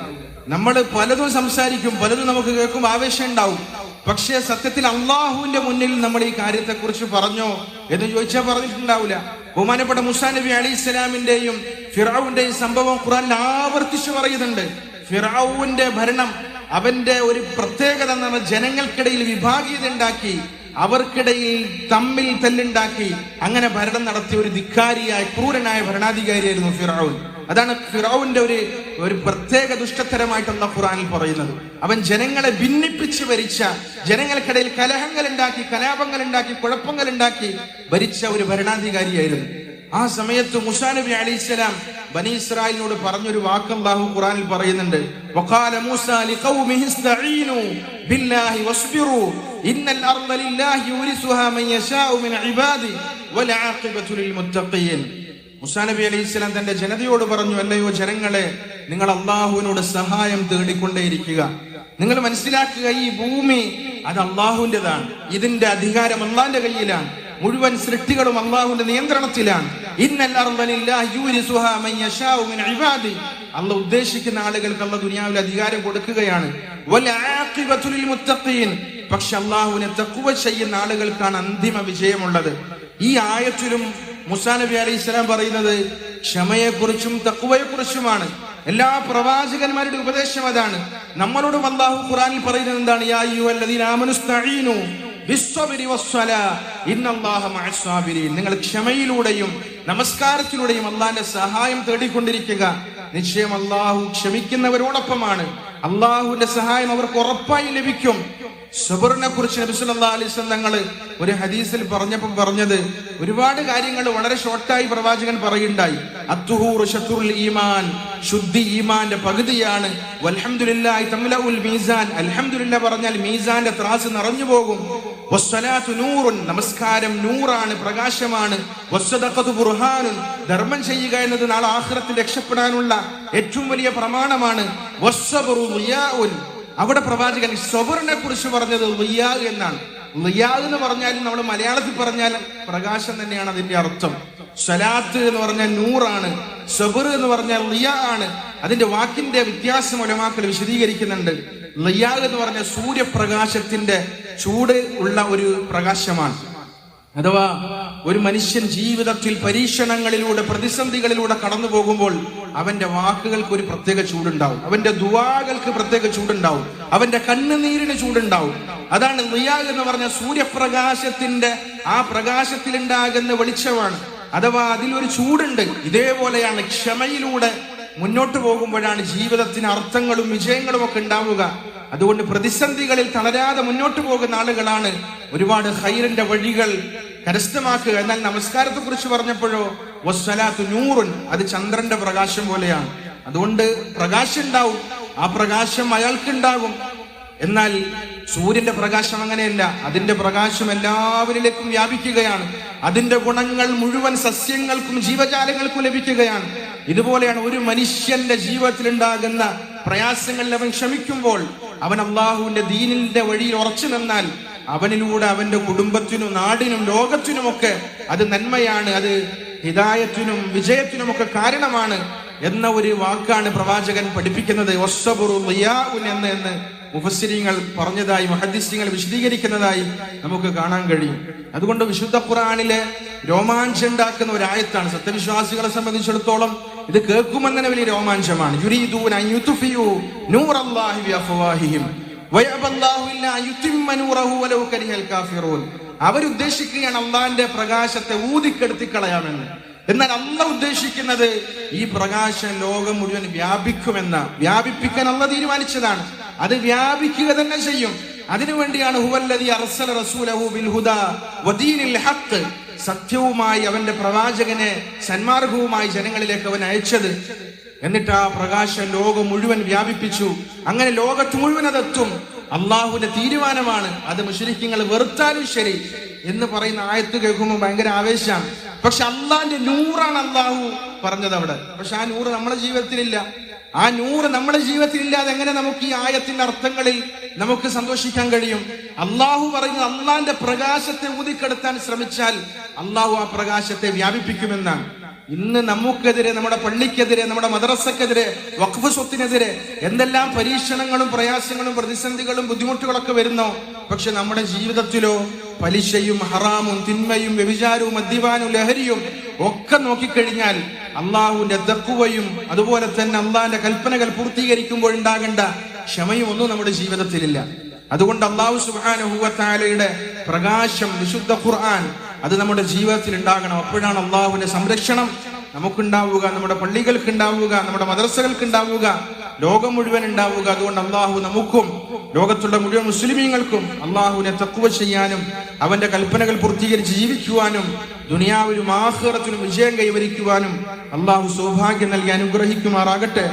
നമ്മൾ പലതും സംസാരിക്കും പലതും നമുക്ക് കേൾക്കും ആവേശം ഉണ്ടാവും. പക്ഷേ സത്യത്തിൽ അള്ളാഹുവിന്റെ മുന്നിൽ നമ്മൾ ഈ കാര്യത്തെക്കുറിച്ച് പറഞ്ഞോ എന്ന് ചോദിച്ചാൽ പറഞ്ഞിട്ടുണ്ടാവില്ല ബഹുമാനപ്പെട്ട മുസാ നബി അലി ഇസ്ലാമിന്റെയും ഫിറാവുന്റെയും സംഭവം ഖുറാനിൽ ആവർത്തിച്ചു പറയുന്നുണ്ട്. ഫിറാവുവിന്റെ ഭരണം അവന്റെ ഒരു പ്രത്യേകത എന്ന് പറഞ്ഞാൽ ജനങ്ങൾക്കിടയിൽ വിഭാഗീയത ഉണ്ടാക്കി അവർക്കിടയിൽ തമ്മിൽ തല്ലുണ്ടാക്കി അങ്ങനെ ഭരണം നടത്തിയ ഒരു ധിക്കാരിയായ ക്രൂരനായ ഭരണാധികാരിയായിരുന്നു ഫിറാവുൻ അതാണ് ഫിറോവിന്റെ ഒരു ഒരു പ്രത്യേക ദുഷ്ടത്തരമായിട്ടുള്ള ഖുറാനിൽ പറയുന്നത്. അവൻ ജനങ്ങളെ ഭിന്നിപ്പിച്ച് ഭരിച്ച ജനങ്ങൾക്കിടയിൽ കലഹങ്ങൾ ഉണ്ടാക്കി കലാപങ്ങൾ ഉണ്ടാക്കി കുഴപ്പങ്ങൾ ഉണ്ടാക്കി ഭരിച്ച ഒരു ഭരണാധികാരിയായിരുന്നു. ആ സമയത്ത് മുസാ നബി അലി ഇസ്ലാം ബനി ഇസ്രായേലിനോട് പറഞ്ഞൊരു വാക്ക് ബാഹു ഖുറാനിൽ പറയുന്നുണ്ട്. ഇന്നൽ അർള ലില്ലാഹി മൻ യശാഉ മിൻ ഇബാദി വൽ ലിൽ മുത്തഖീൻ. മുസാ നബി അലൈഹി സ്വലാം തന്റെ ജനതയോട് പറഞ്ഞു അല്ലയോ ജനങ്ങളെ നിങ്ങൾ അള്ളാഹുവിനോട് സഹായം തേടിക്കൊണ്ടേയിരിക്കുക. നിങ്ങൾ മനസ്സിലാക്കുക ഈ ഭൂമി അത് അള്ളാഹുവിന്റെതാണ് ഇതിന്റെ അധികാരം അള്ളാന്റെ കയ്യിലാണ്. മുഴുവൻ സൃഷ്ടികളും അള്ളാഹുവിന്റെ നിയന്ത്രണത്തിലാണ്. അല്ല ഉദ്ദേശിക്കുന്ന ആളുകൾക്ക് അല്ല ദുനിയാവിൽ അധികാരം കൊടുക്കുകയാണ്. പക്ഷെ അള്ളാഹുവിനെ തക്കുവ ചെയ്യുന്ന ആളുകൾക്കാണ് അന്തിമ വിജയമുള്ളത്. ഈ ആയത്തിലും മുസാ നബി അലൈഹി സ്വലാം പറയുന്നത് ക്ഷമയെക്കുറിച്ചും തക്കുവയെക്കുറിച്ചുമാണ് എല്ലാ പ്രവാചകന്മാരുടെ ഉപദേശം അതാണ്. നമ്മളോട് അള്ളാഹു ഖുറാനിൽ പറയുന്നത് എന്താണ്? യാ നിങ്ങൾ ക്ഷമയിലൂടെയും നമസ്കാരത്തിലൂടെയും അള്ളാന്റെ സഹായം തേടിക്കൊണ്ടിരിക്കുക. നിശ്ചയം അള്ളാഹു ക്ഷമിക്കുന്നവരോടൊപ്പമാണ്. അള്ളാഹുവിന്റെ സഹായം അവർക്ക് ഉറപ്പായി ലഭിക്കും. സബറിനെ കുറിച്ച് നബി സല്ലല്ലാഹു അലൈഹി വസല്ലം ഒരു ഹദീസിൽ പറഞ്ഞപ്പോൾ പറഞ്ഞത് ഒരുപാട് കാര്യങ്ങൾ വളരെ ഷോർട്ടായി പ്രവാചകൻ പറയുണ്ടായി ഈമാൻ ശുദ്ധി ഈമാന്റെ പകുതിയാണ്. മീസാൻ. പറഞ്ഞാൽ മീസാന്റെ ത്രാസ് നിറഞ്ഞു പോകും. നൂറുൻ നമസ്കാരം നൂറാണ് പ്രകാശമാണ്. ബുർഹാനുൻ. ധർമ്മം ചെയ്യുക എന്നത് നാളെ ആഖിറത്തിൽ രക്ഷപ്പെടാനുള്ള ഏറ്റവും വലിയ പ്രമാണമാണ്. അവിടെ പ്രവാചകൻ സബറിനെ കുറിച്ച് പറഞ്ഞത് ലിയാ എന്നാണ്. ലിയാ എന്ന് പറഞ്ഞാലും നമ്മൾ മലയാളത്തിൽ പറഞ്ഞാൽ പ്രകാശം തന്നെയാണ് അതിന്റെ അർത്ഥം. സ്വലാത്ത് എന്ന് പറഞ്ഞാൽ നൂറാണ്. സബർ എന്ന് പറഞ്ഞാൽ ലിയാ ആണ്. അതിന്റെ വാക്കിന്റെ വ്യത്യാസം ഒലമാക്കൽ വിശദീകരിക്കുന്നുണ്ട്. ലിയാ എന്ന് പറഞ്ഞ സൂര്യപ്രകാശത്തിന്റെ ചൂട് ഉള്ള ഒരു പ്രകാശമാണ്. അഥവാ ഒരു മനുഷ്യൻ ജീവിതത്തിൽ പരീക്ഷണങ്ങളിലൂടെ പ്രതിസന്ധികളിലൂടെ കടന്നു പോകുമ്പോൾ അവന്റെ വാക്കുകൾക്ക് ഒരു പ്രത്യേക ചൂടുണ്ടാവും. അവന്റെ ദുവാകൾക്ക് പ്രത്യേക ചൂടുണ്ടാവും. അവന്റെ കണ്ണുനീരിന് ചൂടുണ്ടാവും. അതാണ് നിയാഗ് എന്ന് പറഞ്ഞ സൂര്യപ്രകാശത്തിന്റെ ആ പ്രകാശത്തിലുണ്ടാകുന്ന വെളിച്ചമാണ്. അഥവാ അതിലൊരു ചൂടുണ്ട്. ഇതേപോലെയാണ് ക്ഷമയിലൂടെ മുന്നോട്ട് പോകുമ്പോഴാണ് ജീവിതത്തിന് അർത്ഥങ്ങളും വിജയങ്ങളും ഒക്കെ ഉണ്ടാവുക. അതുകൊണ്ട് പ്രതിസന്ധികളിൽ തളരാതെ മുന്നോട്ട് പോകുന്ന ആളുകളാണ് ഒരുപാട് ഹൈറിന്റെ വഴികൾ കരസ്ഥമാക്കുക. എന്നാൽ നമസ്കാരത്തെ കുറിച്ച് പറഞ്ഞപ്പോഴോ വസ്സലാത്തു നൂറുൻ അത് ചന്ദ്രന്റെ പ്രകാശം പോലെയാണ്. അതുകൊണ്ട് പ്രകാശം ഉണ്ടാവും ആ പ്രകാശം അയാൾക്കുണ്ടാകും. എന്നാൽ സൂര്യന്റെ പ്രകാശം അങ്ങനെയല്ല. അതിന്റെ പ്രകാശം എല്ലാവരിലേക്കും വ്യാപിക്കുകയാണ്. അതിന്റെ ഗുണങ്ങൾ മുഴുവൻ സസ്യങ്ങൾക്കും ജീവജാലങ്ങൾക്കും ലഭിക്കുകയാണ്. ഇതുപോലെയാണ് ഒരു മനുഷ്യന്റെ ജീവിതത്തിൽ ഉണ്ടാകുന്ന പ്രയാസങ്ങളിൽ അവൻ ക്ഷമിക്കുമ്പോൾ അവൻ അള്ളാഹുവിന്റെ ദീനിന്റെ വഴിയിൽ ഉറച്ചു നിന്നാൽ അവനിലൂടെ അവന്റെ കുടുംബത്തിനും നാടിനും ലോകത്തിനുമൊക്കെ അത് നന്മയാണ് അത് ഹിദായത്തിനും വിജയത്തിനുമൊക്കെ കാരണമാണ് എന്ന ഒരു വാക്കാണ് പ്രവാചകൻ പഠിപ്പിക്കുന്നത്. എന്ന് എന്ന് മുഫസ്സിരിങ്ങൾ പറഞ്ഞതായി മഹദിസ്യങ്ങൾ വിശദീകരിക്കുന്നതായി നമുക്ക് കാണാൻ കഴിയും. അതുകൊണ്ട് വിശുദ്ധ ഖുർആനിലെ രോമാഞ്ചം ഉണ്ടാക്കുന്ന ഒരു ആയത്താണ് സത്യവിശ്വാസികളെ സംബന്ധിച്ചിടത്തോളം ഇത് കേൾക്കുമെന്ന് തന്നെ വലിയ രോമാഞ്ചമാണ്. അവരുദ്ദേശിക്കുകയാണ് അള്ളാന്റെ പ്രകാശത്തെ ഊതിക്കെടുത്തി കളയാമെന്ന് എന്നാൽ അല്ല ഉദ്ദേശിക്കുന്നത് ഈ പ്രകാശം ലോകം മുഴുവൻ വ്യാപിക്കുമെന്ന. വ്യാപിപ്പിക്കാൻ അല്ല തീരുമാനിച്ചതാണ്. അത് വ്യാപിക്കുക തന്നെ ചെയ്യും. അതിനുവേണ്ടിയാണ് അർസല റസൂലഹു വദീനിൽ ഹഖ്. സത്യവുമായി അവന്റെ പ്രവാചകനെ സന്മാർഗവുമായി ജനങ്ങളിലേക്ക് അവൻ അയച്ചത്. എന്നിട്ട് ആ പ്രകാശം ലോകം മുഴുവൻ വ്യാപിപ്പിച്ചു. അങ്ങനെ ലോകത്ത് മുഴുവൻ അതെത്തും. അള്ളാഹുവിന്റെ തീരുമാനമാണ് അത് മുഷരിക്കങ്ങൾ വെറുത്താലും ശരി എന്ന് പറയുന്ന ആയത്ത് കേൾക്കുമ്പോൾ ഭയങ്കര ആവേശമാണ് പക്ഷെ അള്ളാന്റെ നൂറാണ് അള്ളാഹു പറഞ്ഞത് അവിടെ. പക്ഷെ ആ നൂറ് നമ്മുടെ ജീവിതത്തിലില്ല. ആ നൂറ് നമ്മുടെ ജീവിതത്തിൽ ഇല്ലാതെ എങ്ങനെ നമുക്ക് ഈ ആയത്തിന്റെ അർത്ഥങ്ങളിൽ നമുക്ക് സന്തോഷിക്കാൻ കഴിയും? അള്ളാഹു പറയുന്നത് അള്ളാന്റെ പ്രകാശത്തെ ഊതിക്കെടുത്താൻ ശ്രമിച്ചാൽ അള്ളാഹു ആ പ്രകാശത്തെ വ്യാപിപ്പിക്കുമെന്നാണ്. ഇന്ന് നമുക്കെതിരെ നമ്മുടെ പള്ളിക്കെതിരെ നമ്മുടെ മദ്രസക്കെതിരെ വഖഫ് സ്വത്തിനെതിരെ എന്തെല്ലാം പരീക്ഷണങ്ങളും പ്രയാസങ്ങളും പ്രതിസന്ധികളും ബുദ്ധിമുട്ടുകളൊക്കെ വരുന്നു? പക്ഷെ നമ്മുടെ ജീവിതത്തിലോ പലിശയും ഹറാമും തിന്മയും വ്യഭിചാരവും മദ്യപാനും ലഹരിയും ഒക്കെ നോക്കിക്കഴിഞ്ഞാൽ അള്ളാഹുവിന്റെ ദക്കുവയും അതുപോലെ തന്നെ അള്ളാഹിന്റെ കൽപ്പനകൾ പൂർത്തീകരിക്കുമ്പോൾ ഉണ്ടാകേണ്ട ക്ഷമയും ഒന്നും നമ്മുടെ ജീവിതത്തിലില്ല. അതുകൊണ്ട് അള്ളാഹു സുബാനുഭൂവത്താലയുടെ പ്രകാശം വിശുദ്ധ ഖുർആൻ അത് നമ്മുടെ ജീവിതത്തിൽ ഉണ്ടാകണം. അപ്പോഴാണ് അള്ളാഹുവിന്റെ സംരക്ഷണം നമുക്കുണ്ടാവുക നമ്മുടെ പള്ളികൾക്ക് ഉണ്ടാവുക നമ്മുടെ മദ്രസകൾക്ക് ഉണ്ടാവുക ലോകം മുഴുവൻ ഉണ്ടാവുക. അതുകൊണ്ട് അള്ളാഹു നമുക്കും ലോകത്തുള്ള മുഴുവൻ മുസ്ലിമീങ്ങൾക്കും അള്ളാഹുവിനെ തക്കുവ ചെയ്യാനും അവന്റെ കൽപ്പനകൾ പൂർത്തീകരിച്ച് ജീവിക്കുവാനും ദുനിയാവിലും ആഹ്റത്തിലും വിജയം കൈവരിക്കുവാനും അള്ളാഹു സൗഭാഗ്യം നൽകി അനുഗ്രഹിക്കുമാറാകട്ടെ.